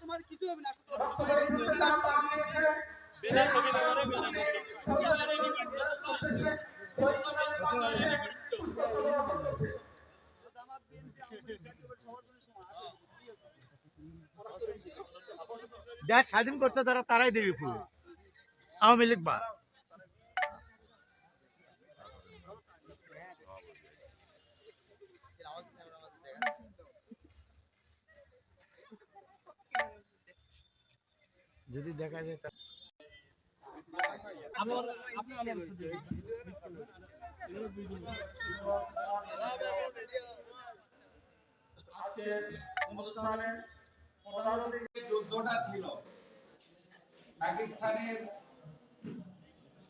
তোমার কিছু হবে না? দেশ স্বাধীন করছে তারা তারাই দেবে ফুল। আওয়ামী লীগ বা যদি দেখা যায় যুদ্ধটা ছিল, পাকিস্তানের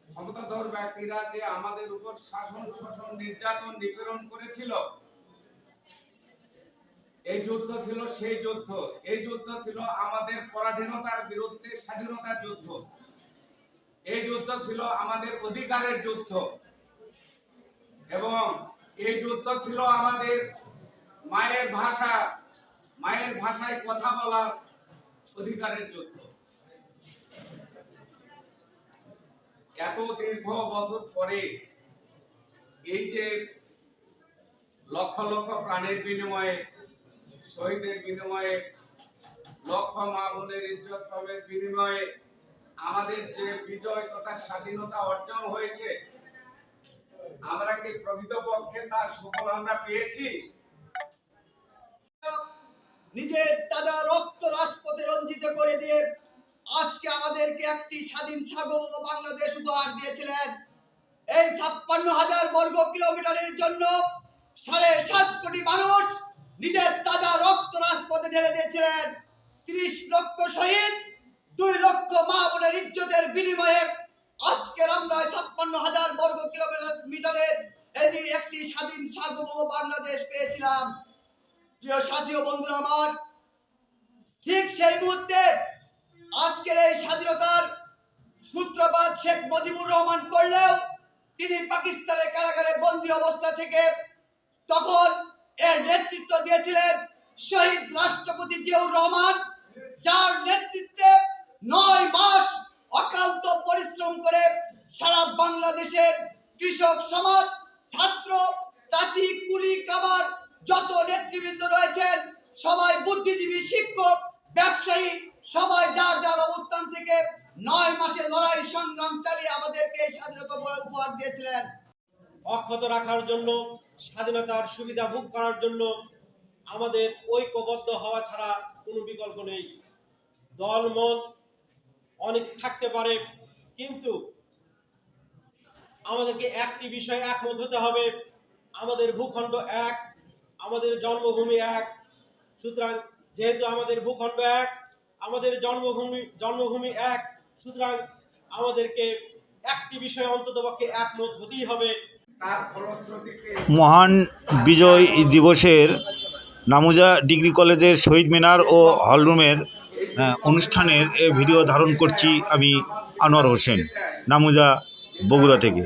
ক্ষমতাধর ব্যক্তিরা যে আমাদের উপর শাসন শোষণ নির্যাতন, নিপীড়ন করেছিল এই যুদ্ধ ছিল সেই যুদ্ধ। এই যুদ্ধ ছিল আমাদের পরাধীনতার বিরুদ্ধে স্বাধীনতার যুদ্ধ। এই যুদ্ধ ছিল আমাদের অধিকারের যুদ্ধ। এবং এই যুদ্ধ ছিল আমাদের মায়ের ভাষা, মায়ের ভাষায় কথা বলার অধিকারের যুদ্ধ। এত দীর্ঘ বছর পরে এই যে লক্ষ লক্ষ প্রাণের বিনিময়ে শহীদের বিনিময়ে, লক্ষ মা বোনের ইজ্জত কমের বিনিময়ে আমাদের যে বিজয় তথা স্বাধীনতা অর্জন হয়েছে, আমরা কি প্রকৃতপক্ষে তার সুফল আমরা পেয়েছি? নিজের তাজা রক্ত রাজপথে রঞ্জিত করে দিয়ে আজকে আমাদেরকে একটি স্বাধীন সার্বভৌম বাংলাদেশ উপহার দিয়েছিলেন। এই ছাপ্পান্ন হাজার বর্গ কিলোমিটারের জন্য সাড়ে সাত কোটি মানুষ নিজের তাজা রক্ত রাজপথে ঢেলে দিয়েছিলেন। ত্রিশ লক্ষ শহীদ, দুই লক্ষ মা বোনের ইজ্জতের বিনিময়ে আজকের আমরা ছাপ্পান্ন হাজার বর্গ কিলোমিটারের এই একটি স্বাধীন সার্বভৌম বাংলাদেশ পেয়েছিলাম। প্রিয় সাথী বন্ধুরা আমার, ঠিক সেই মুহূর্তে আজকের এই স্বাধীনতার সূত্রপাত শেখ মুজিবুর রহমান করলেও তিনি পাকিস্তানের কারাগারে বন্দী অবস্থা থেকে তখন দিয়েছিলেন শহীদ রাষ্ট্রপতি জিয়াউর রহমান, যার নেতৃত্বে নয় মাস অক্লান্ত পরিশ্রম করে সারা বাংলাদেশের কৃষক সমাজ, ছাত্র, তাঁতি, কুলি কামার যত নেতৃবৃন্দ রয়েছেন, সবাই বুদ্ধিজীবী, শিক্ষক, ব্যবসায়ী, সবাই যার যার অবস্থান থেকে নয় মাসে লড়াই সংগ্রাম চালিয়ে আমাদেরকে এই স্বাধীনতা উপহার দিয়েছিলেন। অক্ষত রাখার জন্য, স্বাধীনতার সুবিধা ভোগ করার জন্য আমাদের ঐক্যবদ্ধ হওয়া ছাড়া কোনো বিকল্প নেই। দলমত অনেক থাকতে পারে কিন্তু আমাদেরকে একটি বিষয়ে একমত হতে হবে। আমাদের ভূখণ্ড এক আমাদের জন্মভূমি এক। সুতরাং যেহেতু আমাদের ভূখণ্ড এক আমাদের জন্মভূমি জন্মভূমি এক সুতরাং আমাদেরকে একটি বিষয়ে অন্ততপক্ষে একমত হতেই হবে। তার ফলশ্রুতিতে মহান বিজয় দিবসের নামুজা ডিগ্রি কলেজের শহীদ মিনার ও হলরুমের অনুষ্ঠানের এ ভিডিও ধারণ করছি আমি আনোয়ার হোসেন, নামুজা বগুড়া থেকে।